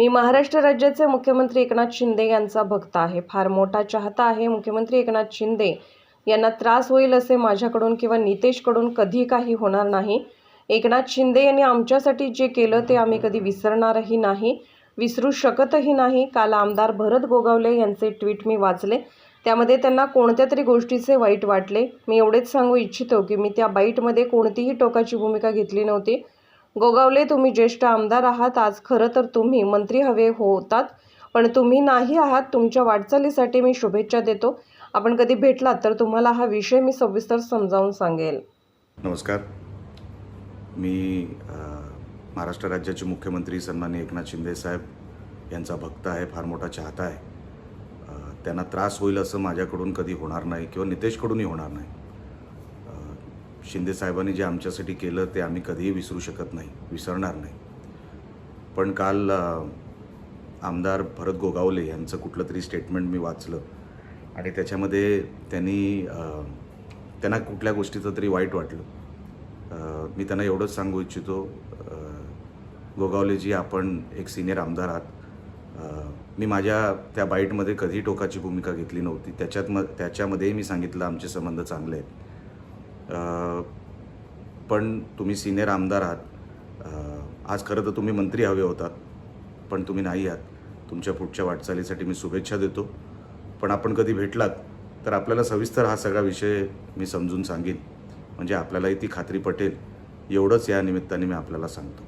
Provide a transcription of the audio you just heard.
मी महाराष्ट्र राज्याचे मुख्यमंत्री एकनाथ शिंदे यांचा भक्त आहे. फार मोठा चाहता आहे मुख्यमंत्री एकनाथ शिंदे. यांना त्रास होईल असे माझ्याकडून किंवा नितेशकडून कधी काही होणार नाही. एकनाथ शिंदे यांनी आमच्यासाठी जे केलं ते आम्ही कधी विसरणारही नाही विसरू शकतही नाही. काल आमदार भरत गोगावले यांचे ट्विट मी वाचले. त्यामध्ये त्यांना कोणत्या तरी गोष्टीचे वाईट वाटले. मी एवढेच सांगू इच्छितो की मी त्या बाईटमध्ये कोणतीही टोकाची भूमिका घेतली नव्हती. गोगावले तुम्ही ज्येष्ठ आमदार आहात आज खरं तर तुम्ही मंत्री हवे होतात पण तुम्ही नाही आहात तुमच्या वाटचालीसाठी मी शुभेच्छा देतो. आपण कधी भेटलात तर तुम्हाला हा विषय मी सविस्तर समजावून सांगेल. नमस्कार. मी महाराष्ट्र राज्याचे मुख्यमंत्री सन्मान्य एकनाथ शिंदे साहेब यांचा भक्त आहे फार मोठा चाहता आहे. त्यांना त्रास होईल असं माझ्याकडून कधी होणार नाही किंवा नितेशकडूनही होणार नाही. शिंदेसाहेबांनी शिंदे साहेबांनी जे आमच्यासाठी केलं ते आम्ही कधीही विसरू शकत नाही विसरणार नाही. पण काल आमदार भरत गोगावले यांचं कुठलं तरी स्टेटमेंट मी वाचलं आणि त्याच्यामध्ये त्यांनी त्यांना कुठल्या गोष्टीचं तरी वाईट वाटलं. मी त्यांना एवढंच सांगू इच्छितो गोगावलेजी आपण एक सिनियर आमदार आहात. मी माझ्या त्या बाईटमध्ये कधी टोकाची भूमिका घेतली नव्हती. त्याच्यात म त्याच्यामध्येही मी सांगितलं आमचे संबंध चांगले आहेत. पण तुम्ही सिनियर आमदार आहात. आज खरं तर तुम्ही मंत्री हवे होतात पण तुम्ही नाही आहात. तुमच्या पुढच्या वाटचालीसाठी मी शुभेच्छा देतो. पण आपण कधी भेटलात तर आपल्याला सविस्तर हा सगळा विषय मी समजून सांगेन. म्हणजे आपल्यालाही ती खात्री पटेल. एवढंच या निमित्ताने मी आपल्याला सांगतो.